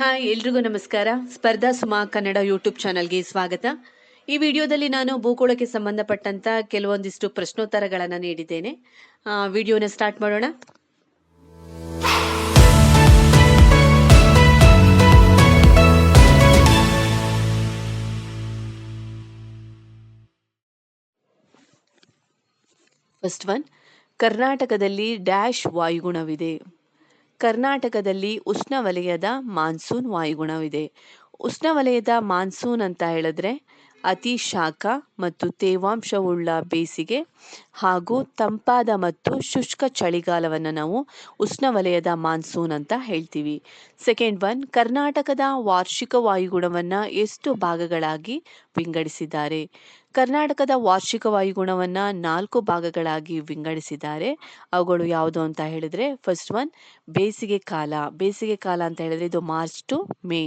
Hi, ಎಲ್ರಿಗೂ ನಮಸ್ಕಾರ. ಸ್ಪರ್ಧಾ ಸುಮಾ ಕನ್ನಡ ಯೂಟ್ಯೂಬ್ ಚಾನಲ್ಗೆ ಸ್ವಾಗತ. ಈ ವಿಡಿಯೋದಲ್ಲಿ ನಾನು ಭೂಗೋಳಕ್ಕೆ ಸಂಬಂಧಪಟ್ಟಂತ ಕೆಲವೊಂದಿಷ್ಟು ಪ್ರಶ್ನೋತ್ತರಗಳನ್ನು ನೀಡಿದ್ದೇನೆ. ವಿಡಿಯೋನ ಸ್ಟಾರ್ಟ್ ಮಾಡೋಣ. ಫಸ್ಟ್ ಒನ್ ಕರ್ನಾಟಕದಲ್ಲಿ ಡ್ಯಾಶ್ ವಾಯುಗುಣವಿದೆ. ಕರ್ನಾಟಕದಲ್ಲಿ ಉಷ್ಣವಲಯದ ಮಾನ್ಸೂನ್ ವಾಯುಗುಣವಿದೆ. ಉಷ್ಣವಲಯದ ಮಾನ್ಸೂನ್ ಅಂತ ಹೇಳಿದ್ರೆ ಅತಿ ಶಾಖ ಮತ್ತು ತೇವಾಂಶವುಳ್ಳ ಬೇಸಿಗೆ ಹಾಗೂ ತಂಪಾದ ಮತ್ತು ಶುಷ್ಕ ಚಳಿಗಾಲವನ್ನು ನಾವು ಉಷ್ಣವಲಯದ ಮಾನ್ಸೂನ್ ಅಂತ ಹೇಳ್ತೀವಿ. ಸೆಕೆಂಡ್ ಒನ್, ಕರ್ನಾಟಕದ ವಾರ್ಷಿಕ ವಾಯುಗುಣವನ್ನು ಎಷ್ಟು ಭಾಗಗಳಾಗಿ ವಿಂಗಡಿಸಿದ್ದಾರೆ? ಕರ್ನಾಟಕದ ವಾರ್ಷಿಕ ವಾಯುಗುಣವನ್ನು ನಾಲ್ಕು ಭಾಗಗಳಾಗಿ ವಿಂಗಡಿಸಿದ್ದಾರೆ. ಅವುಗಳು ಯಾವುದು ಅಂತ ಹೇಳಿದರೆ ಫಸ್ಟ್ ಒನ್ ಬೇಸಿಗೆ ಕಾಲ. ಬೇಸಿಗೆ ಕಾಲ ಅಂತ ಹೇಳಿದರೆ ಇದು ಮಾರ್ಚ್ ಟು ಮೇ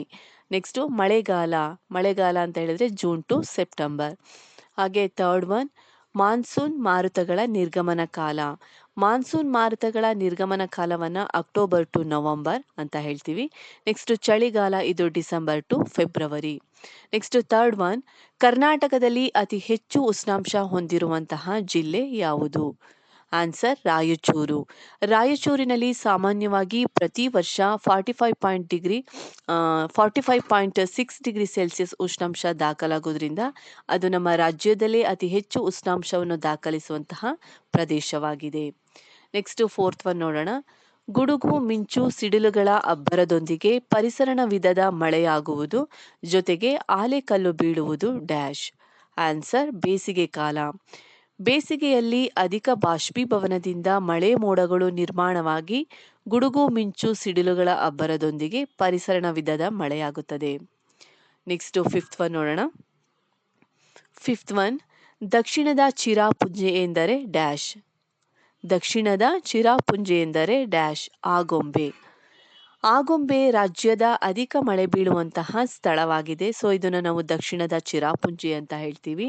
ನೆಕ್ಸ್ಟು ಮಳೆಗಾಲ. ಮಳೆಗಾಲ ಅಂತ ಹೇಳಿದ್ರೆ ಜೂನ್ ಟು ಸೆಪ್ಟೆಂಬರ್ ಹಾಗೆ ಥರ್ಡ್ ಒನ್ ಮಾನ್ಸೂನ್ ಮಾರುತಗಳ ನಿರ್ಗಮನ ಕಾಲ. ಮಾನ್ಸೂನ್ ಮಾರುತಗಳ ನಿರ್ಗಮನ ಕಾಲವನ್ನು ಅಕ್ಟೋಬರ್ ಟು ನವಂಬರ್ ಅಂತ ಹೇಳ್ತೀವಿ. ನೆಕ್ಸ್ಟ್ ಚಳಿಗಾಲ ಇದು December to February next third one ಕರ್ನಾಟಕದಲ್ಲಿ ಅತಿ ಹೆಚ್ಚು ಉಷ್ಣಾಂಶ ಹೊಂದಿರುವಂತಹ ಜಿಲ್ಲೆ ಯಾವುದು? ಆನ್ಸರ್ ರಾಯಚೂರು. ರಾಯಚೂರಿನಲ್ಲಿ ಸಾಮಾನ್ಯವಾಗಿ ಪ್ರತಿ ವರ್ಷ forty five point degree forty five point six degree Celsius ಉಷ್ಣಾಂಶ ದಾಖಲಾಗೋದ್ರಿಂದ ಅದು ನಮ್ಮ ರಾಜ್ಯದಲ್ಲೇ ಅತಿ ಹೆಚ್ಚು ಉಷ್ಣಾಂಶವನ್ನು ದಾಖಲಿಸುವಂತಹ ಪ್ರದೇಶವಾಗಿದೆ. ನೆಕ್ಸ್ಟ್ ಫೋರ್ತ್ ಒನ್ ನೋಡೋಣ. ಗುಡುಗು, ಮಿಂಚು, ಸಿಡಿಲುಗಳ ಅಬ್ಬರದೊಂದಿಗೆ ಪರಿಸರಣ ವಿಧದ ಮಳೆಯಾಗುವುದು, ಜೊತೆಗೆ ಆಲೆಕಲ್ಲು ಬೀಳುವುದು ಡ್ಯಾಶ್. ಆನ್ಸರ್, ಬೇಸಿಗೆ ಕಾಲ. ಬೇಸಿಗೆಯಲ್ಲಿ ಅಧಿಕ ಬಾಷ್ಪೀಭವನದಿಂದ ಮಳೆ ಮೋಡಗಳು ನಿರ್ಮಾಣವಾಗಿ ಗುಡುಗು ಮಿಂಚು ಸಿಡಿಲುಗಳ ಅಬ್ಬರದೊಂದಿಗೆ ಪರಿಸರಣ ವಿಧದ ಮಳೆಯಾಗುತ್ತದೆ. ನೆಕ್ಸ್ಟ್ ಫಿಫ್ತ್ ಒನ್ ನೋಡೋಣ. ಫಿಫ್ತ್ ಒನ್ ದಕ್ಷಿಣದ ಚಿರಾಪುಂಜೆ ಎಂದರೆ ಡ್ಯಾಶ್. ದಕ್ಷಿಣದ ಚಿರಾಪುಂಜೆ ಎಂದರೆ ಡ್ಯಾಶ್ ಆಗೊಂಬೆ ಆಗೊಂಬೆ ರಾಜ್ಯದ ಅಧಿಕ ಮಳೆ ಬೀಳುವಂತಹ ಸ್ಥಳವಾಗಿದೆ. ಸೊ ಇದನ್ನು ನಾವು ದಕ್ಷಿಣದ ಚಿರಾಪುಂಜಿ ಅಂತ ಹೇಳ್ತೀವಿ.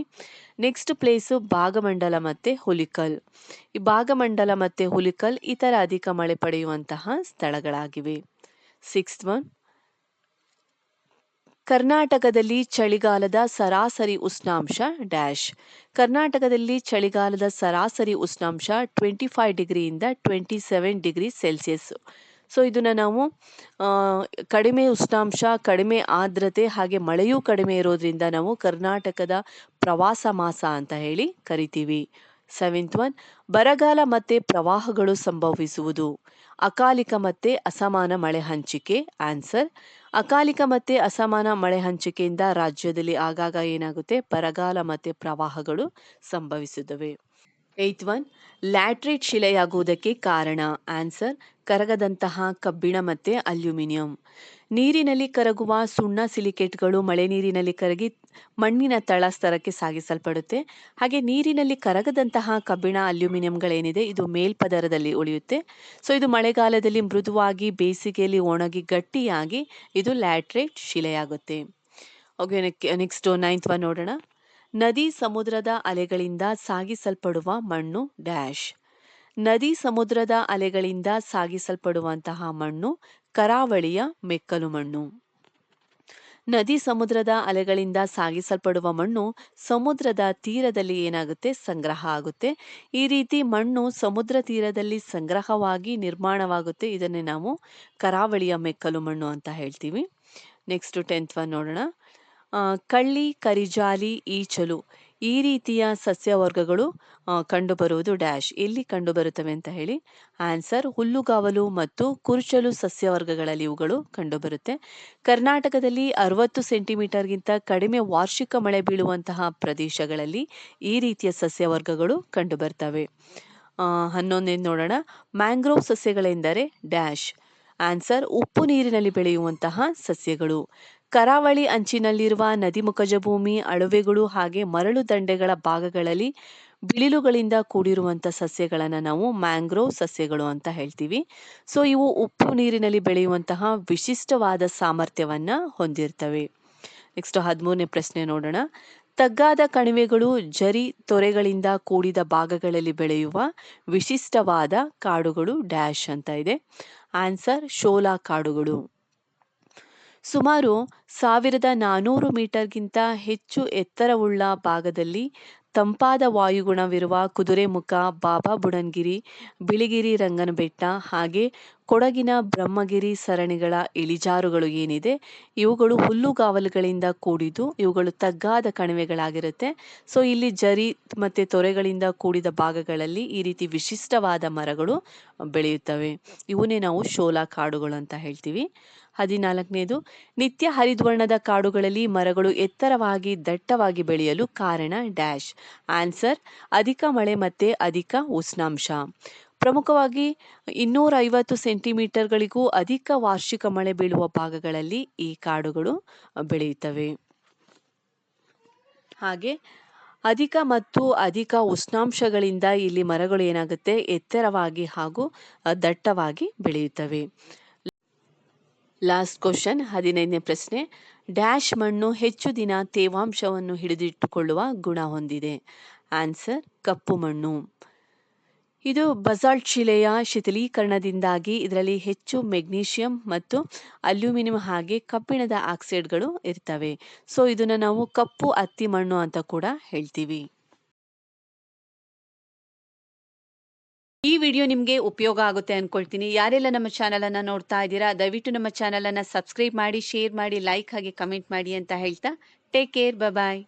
ನೆಕ್ಸ್ಟ್ ಪ್ಲೇಸು ಭಾಗಮಂಡಲ ಮತ್ತೆ ಹುಲಿಕಲ್. ಈ ಭಾಗಮಂಡಲ ಮತ್ತೆ ಹುಲಿಕಲ್ ಇತರ ಅಧಿಕ ಮಳೆ ಪಡೆಯುವಂತಹ ಸ್ಥಳಗಳಾಗಿವೆ. ಸಿಕ್ಸ್ತ್ ಒನ್ ಕರ್ನಾಟಕದಲ್ಲಿ ಚಳಿಗಾಲದ ಸರಾಸರಿ ಉಷ್ಣಾಂಶ ಡ್ಯಾಶ್. ಕರ್ನಾಟಕದಲ್ಲಿ ಚಳಿಗಾಲದ ಸರಾಸರಿ ಉಷ್ಣಾಂಶ twenty five ಡಿಗ್ರಿಯಿಂದ twenty seven degree Celsius so ಇದನ್ನು ನಾವು ಕಡಿಮೆ ಉಷ್ಣಾಂಶ, ಕಡಿಮೆ ಆರ್ದ್ರತೆ ಹಾಗೆ ಮಳೆಯೂ ಕಡಿಮೆ ಇರೋದ್ರಿಂದ ನಾವು ಕರ್ನಾಟಕದ ಪ್ರವಾಸ ಮಾಸ ಅಂತ ಹೇಳಿ ಕರಿತೀವಿ. ಸೆವೆಂತ್ ಒನ್ ಬರಗಾಲ ಮತ್ತೆ ಪ್ರವಾಹಗಳು ಸಂಭವಿಸುವುದು. ಅಕಾಲಿಕ ಮತ್ತೆ ಅಸಮಾನ ಮಳೆ ಹಂಚಿಕೆ ಆನ್ಸರ್ ಅಕಾಲಿಕ ಮತ್ತೆ ಅಸಮಾನ ಮಳೆ ಹಂಚಿಕೆಯಿಂದ ರಾಜ್ಯದಲ್ಲಿ ಆಗಾಗ ಏನಾಗುತ್ತೆ? ಬರಗಾಲ ಮತ್ತೆ ಪ್ರವಾಹಗಳು ಸಂಭವಿಸುತ್ತವೆ. ಏಯ್ತ್ ಒನ್ ಲ್ಯಾಟ್ರೇಟ್ ಶಿಲೆಯಾಗುವುದಕ್ಕೆ ಕಾರಣ. ಆನ್ಸರ್, ಕರಗದಂತಹ ಕಬ್ಬಿಣ ಮತ್ತು ಅಲ್ಯೂಮಿನಿಯಂ. ನೀರಿನಲ್ಲಿ ಕರಗುವ ಸುಣ್ಣ ಸಿಲಿಕೇಟ್ಗಳು ಮಳೆ ನೀರಿನಲ್ಲಿ ಕರಗಿ ಮಣ್ಣಿನ ತಳ ಸ್ತರಕ್ಕೆ ಸಾಗಿಸಲ್ಪಡುತ್ತೆ. ಹಾಗೆ ನೀರಿನಲ್ಲಿ ಕರಗದಂತಹ ಕಬ್ಬಿಣ ಅಲ್ಯೂಮಿನಿಯಂಗಳೇನಿದೆ, ಇದು ಮೇಲ್ಪದರದಲ್ಲಿ ಉಳಿಯುತ್ತೆ. ಸೊ, ಇದು ಮಳೆಗಾಲದಲ್ಲಿ ಮೃದುವಾಗಿ ಬೇಸಿಗೆಯಲ್ಲಿ ಒಣಗಿ ಗಟ್ಟಿಯಾಗಿ ಇದು ಲ್ಯಾಟ್ರೇಟ್ ಶಿಲೆಯಾಗುತ್ತೆ. ಓಕೆ ನೆಕ್ಸ್ಟ್ ನೈನ್ತ್ ಒನ್ ನೋಡೋಣ. ನದಿ ಸಮುದ್ರದ ಅಲೆಗಳಿಂದ ಸಾಗಿಸಲ್ಪಡುವ ಮಣ್ಣು ಡ್ಯಾಶ್. ನದಿ ಸಮುದ್ರದ ಅಲೆಗಳಿಂದ ಸಾಗಿಸಲ್ಪಡುವಂತಹ ಮಣ್ಣು ಕರಾವಳಿಯ ಮೆಕ್ಕಲು ಮಣ್ಣು. ನದಿ ಸಮುದ್ರದ ಅಲೆಗಳಿಂದ ಸಾಗಿಸಲ್ಪಡುವ ಮಣ್ಣು ಸಮುದ್ರದ ತೀರದಲ್ಲಿ ಏನಾಗುತ್ತೆ? ಸಂಗ್ರಹ ಆಗುತ್ತೆ. ಈ ರೀತಿ ಮಣ್ಣು ಸಮುದ್ರ ತೀರದಲ್ಲಿ ಸಂಗ್ರಹವಾಗಿ ನಿರ್ಮಾಣವಾಗುತ್ತೆ. ಇದನ್ನೇ ನಾವು ಕರಾವಳಿಯ ಮೆಕ್ಕಲು ಮಣ್ಣು ಅಂತ ಹೇಳ್ತೀವಿ. ನೆಕ್ಸ್ಟ್ ಟೆಂತ್ ಒನ್ ನೋಡೋಣ. ಕಳ್ಳಿ, ಕರಿಜಾಲಿ, ಈಚಲು ಈ ರೀತಿಯ ಸಸ್ಯವರ್ಗಗಳು ಕಂಡುಬರುವುದು ಡ್ಯಾಶ್. ಎಲ್ಲಿ ಕಂಡುಬರುತ್ತವೆ ಅಂತ ಹೇಳಿ ಆನ್ಸರ್ ಹುಲ್ಲುಗಾವಲು ಮತ್ತು ಕುರುಚಲು ಸಸ್ಯವರ್ಗಗಳಲ್ಲಿ ಇವುಗಳು ಕಂಡುಬರುತ್ತೆ. ಕರ್ನಾಟಕದಲ್ಲಿ ಅರವತ್ತು ಸೆಂಟಿಮೀಟರ್ಗಿಂತ ಕಡಿಮೆ ವಾರ್ಷಿಕ ಮಳೆ ಬೀಳುವಂತಹ ಪ್ರದೇಶಗಳಲ್ಲಿ ಈ ರೀತಿಯ ಸಸ್ಯವರ್ಗಗಳು ಕಂಡುಬರ್ತವೆ. ಹನ್ನೊಂದನೇ ನೋಡೋಣ. Mangrove ಸಸ್ಯಗಳೆಂದರೆ dash. ಆನ್ಸರ್ ಉಪ್ಪು ನೀರಿನಲ್ಲಿ ಬೆಳೆಯುವಂತಹ ಸಸ್ಯಗಳು. ಕರಾವಳಿ ಅಂಚಿನಲ್ಲಿರುವ ನದಿಮುಖಜ ಭೂಮಿ, ಅಳುವೆಗಳು ಹಾಗೆ ಮರಳು ದಂಡೆಗಳ ಭಾಗಗಳಲ್ಲಿ ಬಿಳಿಲುಗಳಿಂದ ಕೂಡಿರುವಂಥ ಸಸ್ಯಗಳನ್ನು ನಾವು ಮ್ಯಾಂಗ್ರೋವ್ ಸಸ್ಯಗಳು ಅಂತ ಹೇಳ್ತೀವಿ. ಸೊ ಇವು ಉಪ್ಪು ನೀರಿನಲ್ಲಿ ಬೆಳೆಯುವಂತಹ ವಿಶಿಷ್ಟವಾದ ಸಾಮರ್ಥ್ಯವನ್ನ ಹೊಂದಿರ್ತವೆ. ನೆಕ್ಸ್ಟ್ ಹದಿಮೂರನೇ ಪ್ರಶ್ನೆ ನೋಡೋಣ. ತಗ್ಗಾದ ಕಣಿವೆಗಳು ಜರಿ ತೊರೆಗಳಿಂದ ಕೂಡಿದ ಭಾಗಗಳಲ್ಲಿ ಬೆಳೆಯುವ ವಿಶಿಷ್ಟವಾದ ಕಾಡುಗಳು ಡ್ಯಾಶ್ ಅಂತ ಇದೆ. ಆನ್ಸರ್ ಶೋಲಾ ಕಾಡುಗಳು. ಸುಮಾರು ಸಾವಿರದ ನಾನ್ನೂರು ಮೀಟರ್ಗಿಂತ ಹೆಚ್ಚು ಎತ್ತರವುಳ್ಳ ಭಾಗದಲ್ಲಿ ತಂಪಾದ ವಾಯುಗುಣವಿರುವ ಕುದುರೆಮುಖ ಬಾಬಾ ಬುಡನ್ಗಿರಿ, ಬಿಳಿಗಿರಿ ರಂಗನಬೆಟ್ಟ ಹಾಗೆ ಕೊಡಗಿನ ಬ್ರಹ್ಮಗಿರಿ ಸರಣಿಗಳ ಇಳಿಜಾರುಗಳು ಏನಿದೆ, ಇವುಗಳು ಹುಲ್ಲುಗಾವಲುಗಳಿಂದ ಕೂಡಿದ್ದು ಇವುಗಳು ತಗ್ಗಾದ ಕಣಿವೆಗಳಾಗಿರುತ್ತೆ. ಸೊ, ಇಲ್ಲಿ ಜರಿ ಮತ್ತು ತೊರೆಗಳಿಂದ ಕೂಡಿದ ಭಾಗಗಳಲ್ಲಿ ಈ ರೀತಿ ವಿಶಿಷ್ಟವಾದ ಮರಗಳು ಬೆಳೆಯುತ್ತವೆ. ಇವನ್ನೇ ನಾವು ಶೋಲಾ ಕಾಡುಗಳು ಅಂತ ಹೇಳ್ತೀವಿ. ಹದಿನಾಲ್ಕನೇದು, ನಿತ್ಯ ಹರಿದ್ವರ್ಣದ ಕಾಡುಗಳಲ್ಲಿ ಮರಗಳು ಎತ್ತರವಾಗಿ ದಟ್ಟವಾಗಿ ಬೆಳೆಯಲು ಕಾರಣ ಡ್ಯಾಶ್. ಆನ್ಸರ್, ಅಧಿಕ ಮಳೆ ಮತ್ತೆ ಅಧಿಕ ಉಷ್ಣಾಂಶ. ಪ್ರಮುಖವಾಗಿ ಇನ್ನೂರ ಐವತ್ತು ಸೆಂಟಿಮೀಟರ್ಗಳಿಗೂ ಅಧಿಕ ವಾರ್ಷಿಕ ಮಳೆ ಬೀಳುವ ಭಾಗಗಳಲ್ಲಿ ಈ ಕಾಡುಗಳು ಬೆಳೆಯುತ್ತವೆ. ಹಾಗೆ, ಅಧಿಕ ಮತ್ತು ಅಧಿಕ ಉಷ್ಣಾಂಶಗಳಿಂದ ಇಲ್ಲಿ ಮರಗಳು ಏನಾಗುತ್ತೆ? ಎತ್ತರವಾಗಿ ಹಾಗೂ ದಟ್ಟವಾಗಿ ಬೆಳೆಯುತ್ತವೆ. ಲಾಸ್ಟ್ ಕ್ವಶನ್, ಹದಿನೈದನೇ ಪ್ರಶ್ನೆ. ಡ್ಯಾಶ್ ಮಣ್ಣು ಹೆಚ್ಚು ದಿನ ತೇವಾಂಶವನ್ನು ಹಿಡಿದಿಟ್ಟುಕೊಳ್ಳುವ ಗುಣ ಹೊಂದಿದೆ. ಆನ್ಸರ್, ಕಪ್ಪು ಮಣ್ಣು. ಇದು ಬಸಾಲ್ಟ್ ಶಿಲೆಯ ಶಿಥಿಲೀಕರಣದಿಂದಾಗಿ ಇದರಲ್ಲಿ ಹೆಚ್ಚು ಮೆಗ್ನೀಷಿಯಂ ಮತ್ತು ಅಲ್ಯೂಮಿನಿಯಂ ಹಾಗೆ ಕಬ್ಬಿಣದ ಆಕ್ಸೈಡ್ಗಳು ಇರ್ತವೆ. ಸೊ, ಇದನ್ನು ನಾವು ಕಪ್ಪು ಅತ್ತಿ ಮಣ್ಣು ಅಂತ ಕೂಡ ಹೇಳ್ತೀವಿ. ಈ ವಿಡಿಯೋ ನಿಮಗೆ ಉಪಯೋಗ ಆಗುತ್ತೆ ಅನ್ಕೊಳ್ತೀನಿ. ಯಾರೆಲ್ಲ ನಮ್ಮ ಚಾನಲನ್ನು ನೋಡ್ತಾ ಇದ್ದೀರಾ, ದಯವಿಟ್ಟು ನಮ್ಮ ಚಾನಲನ್ನು ಸಬ್ಸ್ಕ್ರೈಬ್ ಮಾಡಿ, ಶೇರ್ ಮಾಡಿ, ಲೈಕ್ ಹಾಗೆ ಕಮೆಂಟ್ ಮಾಡಿ ಅಂತ ಹೇಳ್ತಾ ಟೇಕ್ ಕೇರ್ ಬಾಯ್